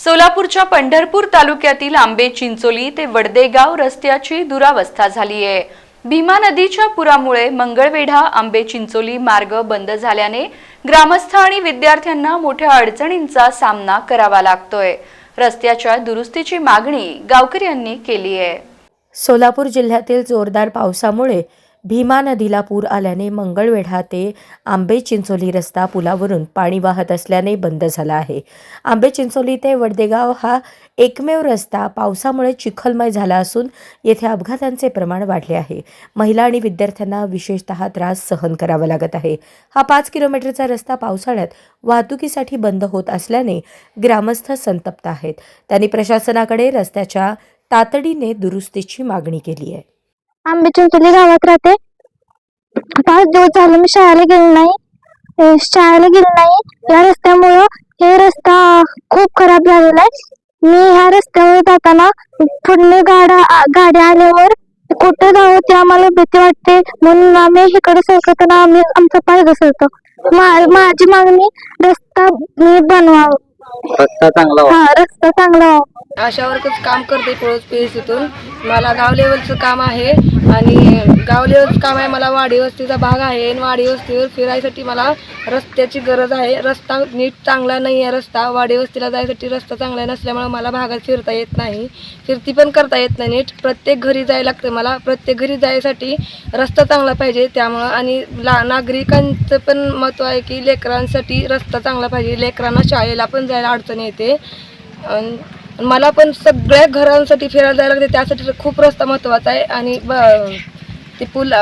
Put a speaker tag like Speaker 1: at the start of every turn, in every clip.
Speaker 1: सोलापूरच्या पंढरपूर तालुक्यातील आंबे चिंचोली ते वडदेगाव रस्त्याची दुरावस्था झाली आहे भीमा नदीच्या पुरामुळे मंगळवेढा आंबे चिंचोली मार्ग बंद झाल्याने ग्रामस्थ आणि विद्यार्थ्यांना मोठ्या अडचणींचा सामना करावा लागतोय. रस्त्याच्या दुरुस्तीची मागणी गावकऱ्यांनी केली आहे
Speaker 2: सोलापूर जिल्ह्यातील जोरदार पावसामुळे भीमा नदीला पूर आल्याने मंगळवेढा ते आंबे चिंचोली रस्ता पुलावरून पाणी वाहत असल्याने बंद झाला आहे. आंबे चिंचोली ते वडदेगाव हा एकमेव रस्ता पावसामुळे चिखलमय झाला असून येथे अपघातांचे प्रमाण वाढले आहे. महिला आणि विद्यार्थ्यांना विशेषतः त्रास सहन करावा लागत आहे. हा पाच किलोमीटरचा रस्ता पावसाळ्यात वाहतुकीसाठी बंद होत असल्याने ग्रामस्थ संतप्त आहेत. त्यांनी प्रशासनाकडे रस्त्याच्या तातडीने दुरुस्तीची मागणी केली आहे.
Speaker 3: आंबे चिंचोली गावात राहते. पाच दिवस झाले मी शाळेला गेले नाही. शाळेला गेले नाही. या रस्त्यामुळं हे रस्ता खूप खराब झालेला आहे. मी ह्या रस्त्यावर जाताना पुढे गाड्या गाड्या आल्यावर कुठे जावं ते आम्हाला भीती वाटते. म्हणून आम्ही इकडे सरकताना आम्ही आमचा पाय घसरतो. माझी मागणी रस्ता मी बनवावं.
Speaker 4: रस्ता चांगला.
Speaker 3: हा रस्ता चांगला अशावरच
Speaker 5: आशा वर्कच काम करते पळस पेसीतून मला गाव लेवलचं काम आहे आणि गाव लेवलचं काम आहे मला वाडी वस्तीचा भाग आहे आणि वाडी वस्तीवर फिरायसाठी मला रस्त्याची गरज आहे. रस्ता नीट चांगला नाही आहे रस्ता वाडी वस्तीला जायसाठी रस्ता चांगला नसल्यामुळे मला भागात फिरता येत नाही. फिरती पण करता येत नाही नीट. प्रत्येक घरी जायला लागतं मला. प्रत्येक घरी जायसाठी रस्ता चांगला पाहिजे त्यामुळं आणि ला नागरिकांचं पण महत्त्व आहे की लेकरांसाठी रस्ता चांगला पाहिजे. लेकरांना शाळेला पण जायला अडचण येते. आणि मला पण सगळ्या घरांसाठी फिरायला जायला लागते त्यासाठी तर खूप रस्ता महत्त्वाचा आहे. आणि ब ते पूल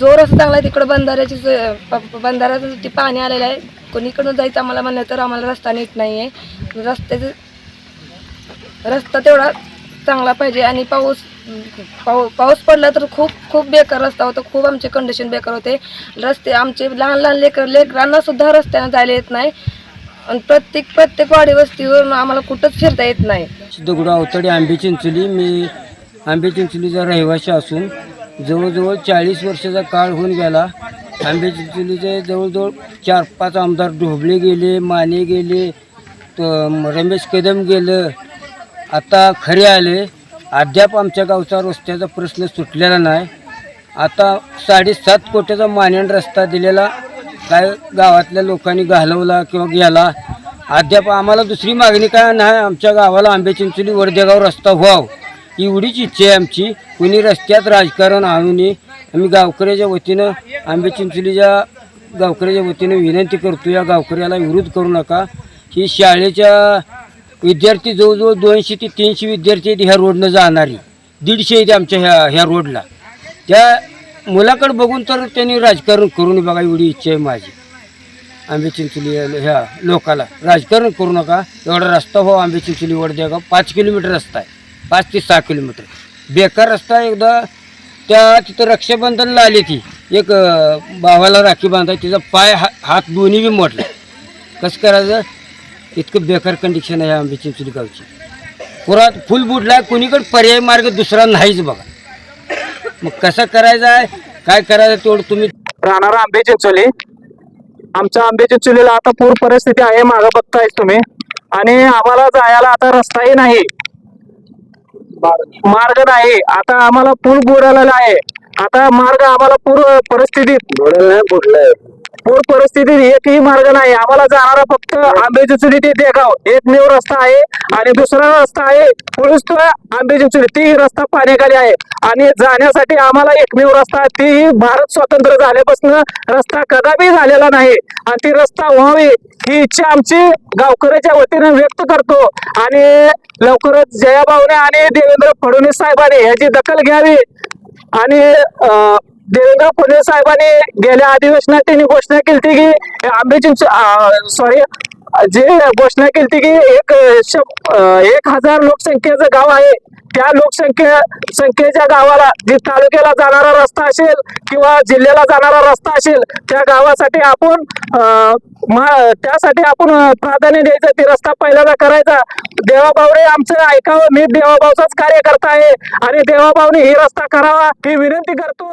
Speaker 5: जो रस्ता चांगला आहे तिकडं बंधाऱ्याची स- बंधाऱ्यासाठी पाणी आलेलं आहे कोणीकडून जायचं आम्हाला म्हणलं तर आम्हाला रस्ता नीट नाही आहे रस्त्याचं रस्ता तेवढा चांगला पाहिजे. आणि पाऊस पाऊ पाऊस पडला तर खूप खूप बेकार रस्ता होता. खूप आमचे कंडिशन बेकार होते. रस्ते आमचे लहान लहान लेकर लेकरांनासुद्धा रस्त्यानं जायला येत नाही. आणि प्रत्येक प्रत्येक वाडी वस्तीवर आम्हाला कुठंच फिरता येत नाही.
Speaker 4: दगडू अवतडे आंबे चिंचोली. मी आंबे चिंचोलीचा रहिवासी असून जवळजवळ चाळीस वर्षाचा काळ होऊन गेला. आंबे चिंचोलीचे जवळजवळ चार पाच आमदार ढोबळे गेले माने गेले रमेश कदम गेलं आता खरे आले. अद्याप आमच्या गावचा रस्त्याचा प्रश्न सुटलेला नाही. आता साडेसात कोटीचा मानेन रस्ता दिलेला काय गावातल्या लोकांनी घालवला किंवा गेला? अद्याप आम्हाला दुसरी मागणी काय नाही. आमच्या गावाला आंबे चिंचोली वडदेगाव रस्ता व्हाव. एवढीच इच्छा आहे आमची. कुणी रस्त्यात राजकारण आणू नये आम्ही गावकऱ्याच्या वतीनं आंबे चिंचोलीच्या गावकऱ्याच्या वतीनं विनंती करतो या गावकऱ्याला विरोध करू नका. ही शाळेच्या विद्यार्थी जवळजवळ दोनशे ते तीनशे विद्यार्थी आहेत ह्या रोडनं जाणारी. दीडशे आहेत आमच्या ह्या ह्या रोडला. त्या मुलाकडे बघून तर त्यांनी राजकारण करू नये बघा एवढी इच्छा आहे माझी. आंबे चिंचोली ह्या लोकाला. राजकारण करू नका एवढा रस्ता हो आंबे चिंचोली का? पाच किलोमीटर रस्ता आहे. पाच ते सहा किलोमीटर. बेकार रस्ता एकदा. त्या तिथं रक्षाबंधनला आली ती. एक भावाला राखी बांधाय तिचा पाय हा हात दोन्ही बी मोडला. कसं करायचं? इतकं बेकार कंडिशन आहे आंबे चिंचोली गावची. पुरात फुल बुडला कोणीकडे पर्याय मार्ग दुसरा नाहीच बघा. मग कसं करायचं आहे? काय करायचं तेवढं तुम्ही
Speaker 6: राहणार आंबे चिंचोली. आमच्या आंबे चिंचोलीला आता पूर परिस्थिती आहे मागं बघतायच तुम्ही. आणि आम्हाला जायला आता रस्ताही नाही. मार्ग नाही. आता आम्हाला पूर बुडालेला आहे. आता मार्ग आम्हाला पूर परिस्थितीत पूर परिस्थितीत एकही मार्ग नाही. आम्हाला जाणारा फक्त आंबे चिंचोली ते देगाव. एकमेव रस्ता आहे आणि दुसरा रस्ता आहे पुरुष तो आंबे चिंचोली तीही रस्ता पाण्याखाली आहे. आणि जाण्यासाठी आम्हाला एकमेव रस्ता तीही भारत स्वतंत्र झाल्यापासून रस्ता कदापि झालेला नाही. आणि ती रस्ता व्हावी ही इच्छा आमची गावकऱ्याच्या वतीने व्यक्त करतो. आणि लवकरच जयाभाऊने आणि देवेंद्र फडणवीस साहेबांनी याची दखल घ्यावी. आणि अं, देवेंद्र फडणवीस साहेबांनी गेल्या अधिवेशनात त्यांनी घोषणा केली की आंबे सॉरी जे घोषणा केली की एक एक हजार लोकसंख्येचं गाव आहे. त्या लोकसंख्ये संख्येच्या गावाला जे तालुक्याला जाणारा रस्ता असेल किंवा जिल्ह्याला जाणारा रस्ता असेल त्या गावासाठी आपण त्यासाठी आपण प्राधान्य द्यायचं. ते रस्ता पहिल्यांदा करायचा. देवाभाऊने आमचं ऐकावं. मी देवाभाऊचाच कार्यकर्ता आहे आणि देवाभाऊने ही रस्ता करावा ही विनंती करतो.